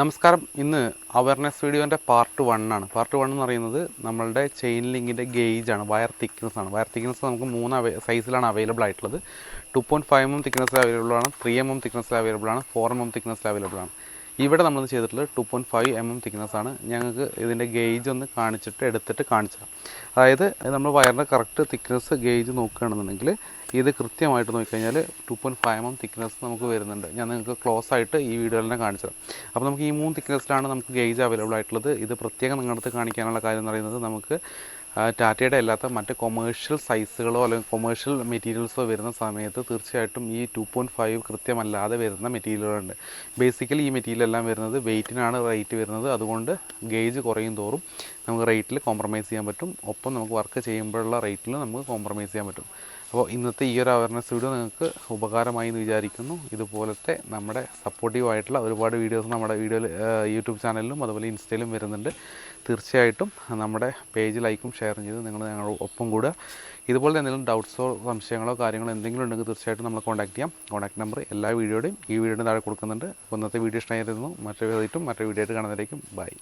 നമസ്കാരം. ഇന്ന് അവയർനെസ് വീഡിയോന്റെ പാർട്ട് വൺ ആണ്. പാർട്ട് വൺ എന്ന് പറയുന്നത് നമ്മളുടെ ചെയിൻ ലിങ്കിന്റെ ഗേജ് ആണ് വയർ തിക്നെസ് ആണ്. വയർ തിക്നെസ് നമുക്ക് മൂന്ന് സൈസിലാണ് അവൈലബിൾ ആയിട്ടുള്ളത്. Two point five M M തിക്നെസ്സിൽ available ആണ് ത്രീ എം എം തിക്നെസ്സിൽ അവൈലബിൾ ആണ് ഫോർ എം എം തിക്നെസ്സിൽ അവൈലബിൾ ആണ്. ഇവിടെ നമ്മൾ ചെയ്തിട്ടുള്ളത് two point five M M thickness ആണ്. ഞങ്ങൾക്ക് ഇതിന്റെ ഗേജ് ഒന്ന് കാണിച്ചിട്ട് എടുത്തിട്ട് കാണിച്ചു അതായത് നമ്മൾ വയറിന്റെ കറക്റ്റ് തിക്നെസ് ഗേജ് നോക്കുകയാണെന്നുണ്ടെങ്കിൽ ഇത് കൃത്യമായിട്ട് നോക്കിക്കഴിഞ്ഞാൽ two point five M M thickness നമുക്ക് വരുന്നുണ്ട്. ഞാൻ നിങ്ങൾക്ക് ക്ലോസ് ആയിട്ട് ഈ വീഡിയോയിൽ തന്നെ കാണിച്ചത്. അപ്പോൾ നമുക്ക് ഈ മൂന്ന് തിക്നെസ്സിലാണ് നമുക്ക് ഗേജ് അവൈലബിൾ ആയിട്ടുള്ളത്. ഇത് പ്രത്യേകം നിങ്ങളുടെ അടുത്ത് കാണിക്കാനുള്ള കാര്യം എന്ന് പറയുന്നത് നമുക്ക് ടാറ്റയുടെ അല്ലാത്ത മറ്റ് കൊമേഴ്ഷ്യൽ സൈസുകളോ അല്ലെങ്കിൽ കൊമേഴ്ഷ്യൽ മെറ്റീരിയൽസോ വരുന്ന സമയത്ത് തീർച്ചയായിട്ടും ഈ ടു പോയിന്റ് ഫൈവ് കൃത്യമല്ലാതെ വരുന്ന മെറ്റീരിയലുകളുണ്ട് ബേസിക്കലി ഈ മെറ്റീരിയൽ എല്ലാം വരുന്നത് വെയിറ്റിനാണ് റേറ്റ് വരുന്നത്. അതുകൊണ്ട് ഗേജ് കുറയും തോറും നമുക്ക് റേറ്റിൽ കോംപ്രമൈസ് ചെയ്യാൻ പറ്റും. ഒപ്പം നമുക്ക് വർക്ക് ചെയ്യുമ്പോഴുള്ള റേറ്റിൽ നമുക്ക് കോംപ്രമൈസ് ചെയ്യാൻ പറ്റും. അപ്പോൾ ഇന്നത്തെ ഈ ഒരു അവയർനെസ് വീഡിയോ നിങ്ങൾക്ക് ഉപകാരമായി എന്ന് വിചാരിക്കുന്നു. ഇതുപോലത്തെ നമ്മുടെ സപ്പോർട്ടീവ് ആയിട്ടുള്ള ഒരുപാട് വീഡിയോസ് നമ്മുടെ വീഡിയോയിൽ യൂട്യൂബ് ചാനലിലും അതുപോലെ ഇൻസ്റ്റയിലും വരുന്നുണ്ട്. തീർച്ചയായിട്ടും നമ്മുടെ പേജ് ലൈക്കും ഷെയറും ചെയ്ത് നിങ്ങൾ ഞങ്ങളുടെ ഒപ്പം കൂടുക. ഇതുപോലെ എന്തെങ്കിലും ഡൗട്ട്സോ സംശയങ്ങളോ കാര്യങ്ങളോ എന്തെങ്കിലും ഉണ്ടെങ്കിൽ തീർച്ചയായിട്ടും നമ്മൾ കോൺടാക്ട് ചെയ്യാം. കോൺടാക്ട് നമ്പർ എല്ലാ വീഡിയോയുടെയും ഈ വീഡിയോയുടെ താഴെ കൊടുക്കുന്നുണ്ട്. അപ്പോൾ ഇന്നത്തെ വീഡിയോ ഇഷ്ടമായിരുന്നു മറ്റൊരു മറ്റൊരു വീഡിയോ ആയിട്ട് കാണുന്നതായിരിക്കും ബൈ